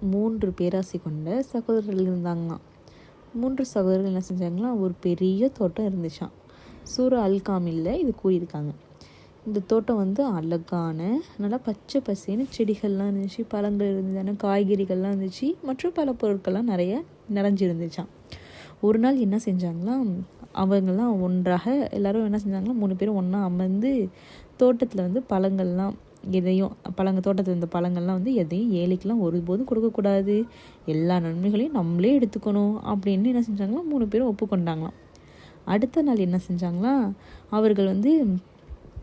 மூன்று பேராசை கொண்ட சகோதரர்கள் இருந்தாங்களாம். மூன்று சகோதரர்கள் என்ன செஞ்சாங்களாம் ஒரு பெரிய தோட்டம் இருந்துச்சாம். சூர அல்காமில்ல இது கூறியிருக்காங்க. இந்த தோட்டம் வந்து அழகான நல்லா பச்சை பசேன்னு செடிகள்லாம் இருந்துச்சு பழங்கள் இருந்ததுன்னா காய்கறிகள்லாம் இருந்துச்சு மற்றும் பல பொருட்கள்லாம் நிறைய நிறைஞ்சிருந்துச்சான் ஒரு நாள் என்ன செஞ்சாங்களாம் அவங்கெல்லாம் ஒன்றாக எல்லாரும் என்ன செஞ்சாங்கன்னா மூணு பேரும் ஒன்றா அமர்ந்து தோட்டத்தில் வந்து பழங்கள்லாம் எதையும் பழங்க தோட்டத்தில் இருந்த பழங்கள்லாம் வந்து எதையும் ஏழைக்கெல்லாம் ஒருபோதும் கொடுக்கக்கூடாது. எல்லா நன்மைகளையும் நம்மளே எடுத்துக்கணும் அப்படின்னு என்ன செஞ்சாங்களாம் மூணு பேரும் ஒப்புக்கொண்டாங்களாம். அடுத்த நாள் என்ன செஞ்சாங்களாம் அவர்கள் வந்து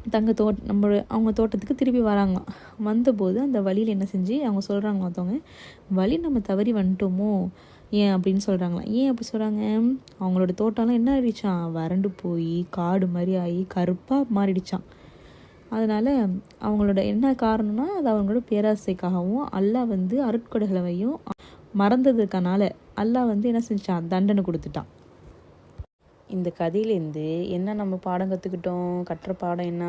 தங்க தோட் நம்ம அவங்க தோட்டத்துக்கு திருப்பி வராங்களாம். வந்தபோது அந்த வழியில் என்ன செஞ்சு அவங்க சொல்கிறாங்க ஒருத்தவங்க வழி நம்ம தவறி வந்துட்டோமோ? ஏன்? அப்படின்னு சொல்கிறாங்களாம் ஏன் அப்படி சொல்கிறாங்க அவங்களோட தோட்டம்லாம் என்ன ஆயிடுச்சான் வறண்டு போய் காடு மாதிரி ஆகி கருப்பாக மாறிடுச்சான் அதனால் அவங்களோட என்ன காரணம்னா அது அவங்களோட பேராசைக்காகவும் அல்லாஹ் வந்து அருட்கொடைகளையும் மறந்ததுக்கனால அல்லாஹ் வந்து என்ன செஞ்சான்? தண்டனை கொடுத்துட்டான். இந்த கதையிலேருந்து என்ன நம்ம பாடம் கற்றுக்கிட்டோம் கற்ற பாடம் என்ன?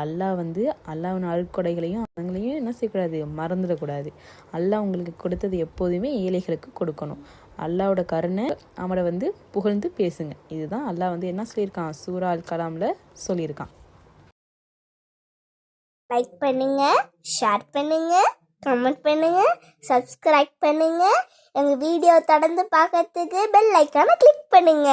அல்லாஹ் வந்து அல்லாவின் அருட்கொடைகளையும் அதுங்களையும் என்ன செய்யக்கூடாது? மறந்துடக்கூடாது. அல்லாஹ் உங்களுக்கு கொடுத்தது எப்போதுமே ஏழைகளுக்கு கொடுக்கணும். அல்லாவோட கருணை அவனை வந்து புகழ்ந்து பேசுங்க. இதுதான் அல்லாஹ் வந்து என்ன சொல்லியிருக்கான்? சூரா அல் கலாமில் சொல்லியிருக்கான். லைக் பண்ணுங்க ஷேர் பண்ணுங்க கமெண்ட் பண்ணுங்க சப்ஸ்கிரைப் பண்ணுங்க. எங்கள் வீடியோ தொடர்ந்து பார்க்கறதுக்கு பெல் ஐக்கானை கிளிக் பண்ணுங்க.